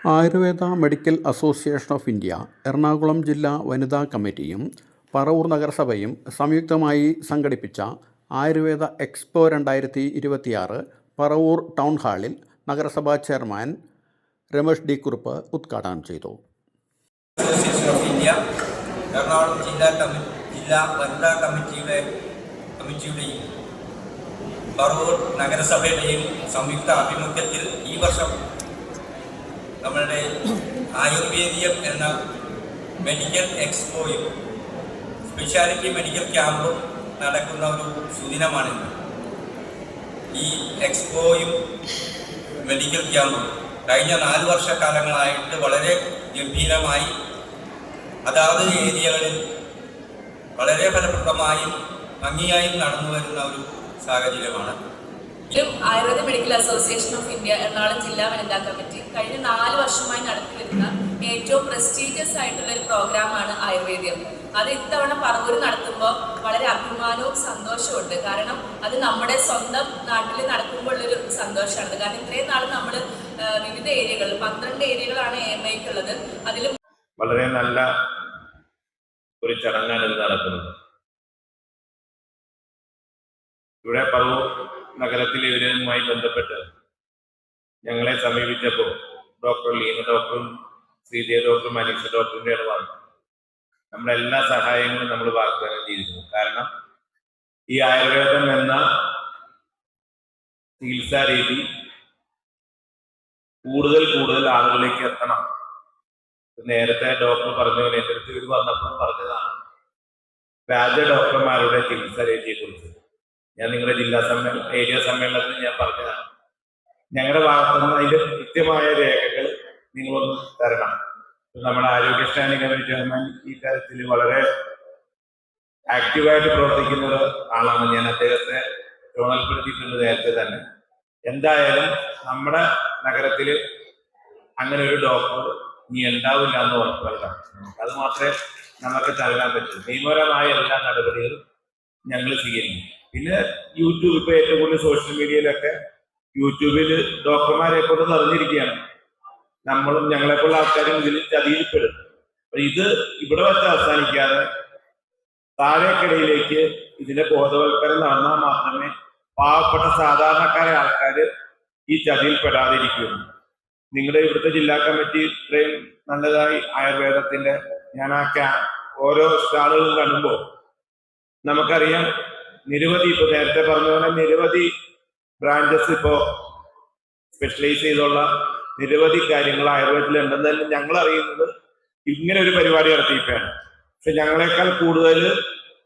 Ayurveda medical association of India Ernakulam ജില്ലാ വനിതാ കമ്മിറ്റിയും പറവൂർ നഗരസഭയും സംയുക്തമായി സംഘടിപ്പിച്ച ആയുർവേദ എക്സ്പോ രണ്ടായിരത്തി ഇരുപത്തിയാറ് പറവൂർ ടൗൺ ഹാളിൽ നഗരസഭാ ചെയർമാൻ രമേഷ് ഡി കുറുപ്പ് ഉദ്ഘാടനം ചെയ്തു. അസോസിയേഷൻ ഓഫ് ഇന്ത്യ എറണാകുളം ജില്ലാ കമ്മിറ്റി ജില്ലാ വനിതാ കമ്മിറ്റിയുടെ കമ്മിറ്റിയുടെയും പറവൂർ നഗരസഭയുടെയും സംയുക്ത ആഭിമുഖ്യത്തിൽ ഈ വർഷം നമ്മളുടെ ആയുർവേദിയം എന്ന മെഡിക്കൽ എക്സ്പോയും സ്പെഷ്യാലിറ്റി മെഡിക്കൽ ക്യാമ്പും നടക്കുന്ന ഒരു സുദിനമാണിന്ന് ഈ എക്സ്പോയും മെഡിക്കൽ ക്യാമ്പും കഴിഞ്ഞ നാല് വർഷക്കാലങ്ങളായിട്ട് വളരെ ഗംഭീരമായി അതാത് ഏരിയകളിൽ വളരെ ഫലപ്രദമായും ഭംഗിയായും നടന്നു വരുന്ന ഒരു സാഹചര്യമാണ്. Ayurveda medical association of India Ernakulam ജില്ലാ വനിതാ കമ്മിറ്റി കഴിഞ്ഞ നാല് വർഷമായി നടത്തി വരുന്ന ഏറ്റവും പ്രസ്റ്റീജിയസ് ആയിട്ടുള്ള ഒരു പ്രോഗ്രാമാണ് ആയുർവേദ്യം. അത് ഇത്തവണ പറവൂർ നടത്തുമ്പോൾ വളരെ അഭിമാനവും സന്തോഷവും കാരണം അത് നമ്മുടെ സ്വന്തം നാട്ടിൽ നടക്കുമ്പോഴുള്ളൊരു സന്തോഷമാണ് കാരണം ഇത്രയും നാൾ നമ്മൾ വിവിധ ഏരിയകൾ പന്ത്രണ്ട് ഏരിയകളാണ് എ എം ഐക്കുള്ളത് അതിൽ വളരെ നല്ല ഒരു ചടങ്ങാണ് ഇത് നടക്കുന്നത്. ഇവിടെ പറവൂർ നഗരത്തിലെ ഇവരുമായി ബന്ധപ്പെട്ട് ഞങ്ങളെ സമീപിച്ചപ്പോൾ ഡോക്ടർ ലീന ഡോക്ടറും ശ്രീദേവ ഡോക്ടറും അനീഷ ഡോക്ടറിന്റെ ഇടപാട്. നമ്മുടെ എല്ലാ സഹായങ്ങളും നമ്മൾ വാഗ്ദാനം ചെയ്തിരുന്നു. കാരണം ഈ ആയുർവേദം എന്ന ചികിത്സാ രീതി കൂടുതൽ കൂടുതൽ ആളുകളിലേക്ക് എത്തണം. നേരത്തെ ഡോക്ടർ പറഞ്ഞു എന്റെ അടുത്ത് ഇത് വന്നപ്പോൾ പറഞ്ഞതാണ് രാജ ഡോക്ടർമാരുടെ ചികിത്സാ രീതിയെ കുറിച്ച് ഞാൻ നിങ്ങളുടെ ജില്ലാ സമ്മേളന ഏരിയ സമ്മേളനത്തിൽ ഞാൻ പറഞ്ഞതാണ്. ഞങ്ങളുടെ ഭാഗത്തുനിന്ന് അതിന്റെ കൃത്യമായ രേഖകൾ നിങ്ങളൊന്ന് തരണം. നമ്മുടെ ആരോഗ്യ സ്റ്റാൻഡിംഗ് കമ്മിറ്റി ചെയർമാൻ ഈ കാര്യത്തിൽ വളരെ ആക്റ്റീവായിട്ട് പ്രവർത്തിക്കുന്ന ആളാണ് ഞാൻ അദ്ദേഹത്തെ ചുമതലപ്പെടുത്തിയിട്ടുണ്ട് നേരത്തെ തന്നെ. എന്തായാലും നമ്മുടെ നഗരത്തിൽ അങ്ങനെ ഒരു ഡോക്ടർ ഇനി ഉണ്ടാവില്ല എന്ന് ഉറപ്പുവരുത്താം അത് മാത്രമേ നമുക്ക് നൽകാൻ പറ്റൂ. നിയമപരമായ എല്ലാ നടപടികളും ഞങ്ങൾ സ്വീകരിക്കും. പിന്നെ യൂട്യൂബ് ഇപ്പൊ ഏറ്റവും കൂടുതൽ സോഷ്യൽ മീഡിയയിലൊക്കെ യൂട്യൂബിൽ ഡോക്ടർമാരെ കൊണ്ട് നിറഞ്ഞിരിക്കുകയാണ്. നമ്മളും ഞങ്ങളെപ്പോലുള്ള ആൾക്കാരും ഇതിൽ ചതിയിൽപ്പെടും. അപ്പൊ ഇത് ഇവിടെ വെച്ച് അവസാനിക്കാതെ താഴേക്കിടയിലേക്ക് ഇതിന്റെ ബോധവൽക്കരണം നടന്നാൽ മാത്രമേ പാവപ്പെട്ട സാധാരണക്കാരെ ആൾക്കാർ ഈ ചതിയിൽപ്പെടാതിരിക്കുകയുള്ളൂ നിങ്ങളുടെ ഇവിടുത്തെ ജില്ലാ കമ്മിറ്റി ഇത്രയും നല്ലതായി ആയുർവേദത്തിന്റെ ഞാൻ ആ ഓരോ സ്റ്റാളുകളും കാണുമ്പോൾ നമുക്കറിയാം നിരവധി ഇപ്പൊ നേരത്തെ പറഞ്ഞ പോലെ നിരവധി ബ്രാഞ്ചസ് ഇപ്പോ സ്പെഷ്യലൈസ് ചെയ്തുള്ള നിരവധി കാര്യങ്ങൾ ആയുർവേദത്തിൽ ഉണ്ടെന്നല്ല ഞങ്ങൾ അറിയുന്നത് ഇങ്ങനെ ഒരു പരിപാടി നടത്തിയിട്ടാണ്. പക്ഷെ ഞങ്ങളെക്കാൾ കൂടുതൽ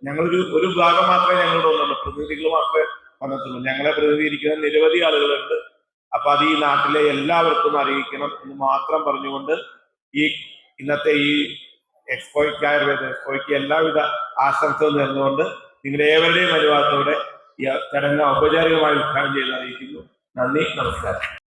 ഞങ്ങളൊരു ഒരു ഭാഗം മാത്രമേ ഞങ്ങൾ തോന്നുന്നുള്ളൂ പ്രതിനിധികൾ മാത്രമേ വന്നിട്ടുള്ളൂ. ഞങ്ങളെ പ്രതിനിധീകരിക്കുന്ന നിരവധി ആളുകളുണ്ട്. അപ്പൊ അത് ഈ നാട്ടിലെ എല്ലാവർക്കും അറിയിക്കണം എന്ന് മാത്രം പറഞ്ഞുകൊണ്ട് ഈ ഇന്നത്തെ ഈ എക്സ്പോയ്ക്ക് ആയുർവേദ എക്സ്പോയ്ക്ക് എല്ലാവിധ ആശംസകൾ നേർന്നുകൊണ്ട് നിങ്ങളുടെ ഏവരുടെയും അനുവാദത്തോടെ ഈ ചടങ്ങ് ഔപചാരികമായി ഉദ്ഘാടനം ചെയ്ത് അറിയിക്കുന്നു. നന്ദി നമസ്കാരം.